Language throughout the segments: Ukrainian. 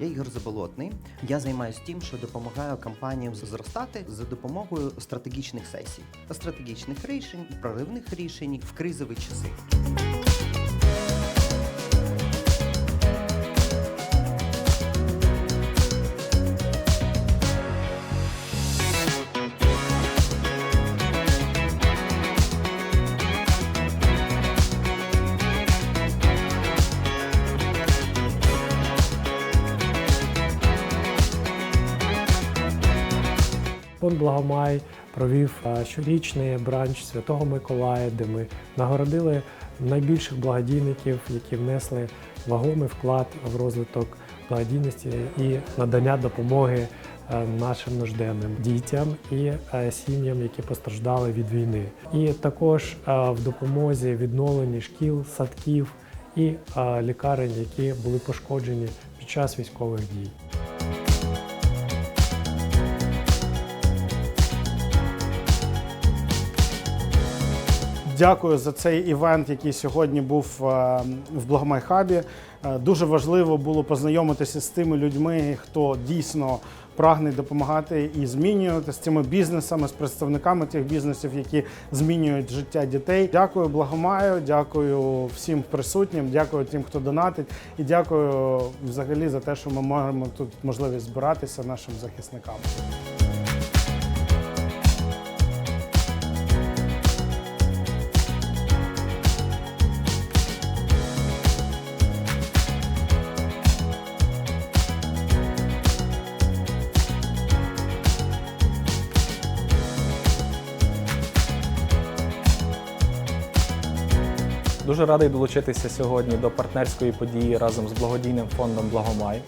Я Ігор Заболотний. Я займаюся тим, що допомагаю компаніям зростати за допомогою стратегічних сесій, стратегічних рішень, проривних рішень в кризові часи. Фонд Благомай провів е, щорічний бранч Святого Миколая, де ми нагородили найбільших благодійників, які внесли вагомий вклад в розвиток благодійності і надання допомоги е, нашим нужденним дітям і е, сім'ям, які постраждали від війни. І також в допомозі відновленні шкіл, садків і лікарень, які були пошкоджені під час військових дій. Дякую за цей івент, який сьогодні був е, в Благомайхабі. Е, Дуже важливо було познайомитися з тими людьми, хто дійсно прагне допомагати і змінювати з цими бізнесами, з представниками тих бізнесів, які змінюють життя дітей. Дякую Благомаю, дякую всім присутнім, дякую тим, хто донатить, і дякую взагалі за те, що ми маємо тут можливість збиратися нашим захисникам. Дуже радий долучитися сьогодні до партнерської події разом з благодійним фондом Благомай.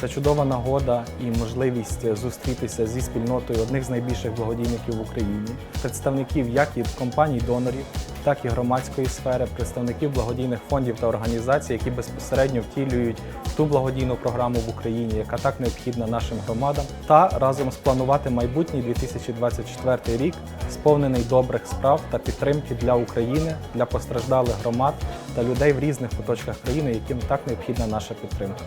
Це чудова нагода і можливість зустрітися зі спільнотою одних з найбільших благодійників в Україні, представників як і компаній-донорів, так і громадської сфери, представників благодійних фондів та організацій, які безпосередньо втілюють ту благодійну програму в Україні, яка так необхідна нашим громадам, та разом спланувати майбутній 2024 рік, сповнений добрих справ та підтримки для України, для постраждалих громад та людей в різних куточках країни, яким так необхідна наша підтримка.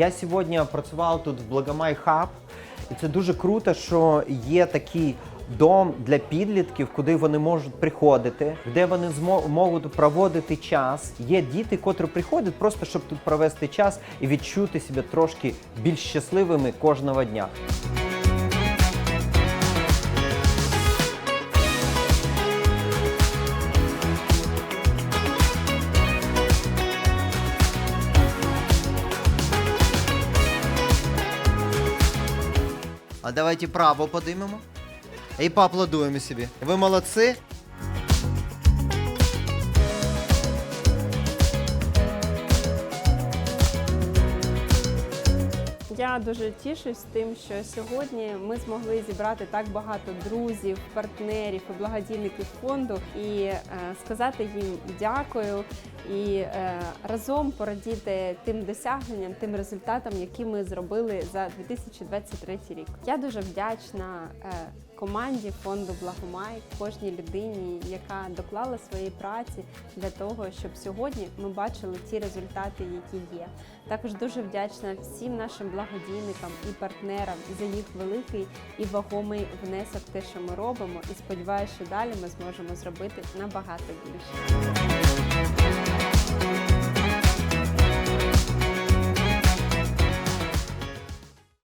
Я сьогодні працював тут в Благомай Хаб, і це дуже круто, що є такий дом для підлітків, куди вони можуть приходити, де вони зможуть можуть проводити час. Є діти, котрі приходять просто щоб тут провести час і відчути себе трошки більш щасливими кожного дня. А давайте право подимемо. І поаплодуємо собі. Ви молодці. Я дуже тішусь тим, що сьогодні ми змогли зібрати так багато друзів, партнерів і благодійників фонду і е, сказати їм дякую і е, разом порадіти тим досягненням, тим результатам, які ми зробили за 2023 рік. Я дуже вдячна е, команді фонду Благомай, кожній людині, яка доклала своєї праці для того, щоб сьогодні ми бачили ті результати, які є. Також дуже вдячна всім нашим благодійникам і партнерам за їх великий і вагомий внесок в те, що ми робимо. І сподіваюся, що далі ми зможемо зробити набагато більше.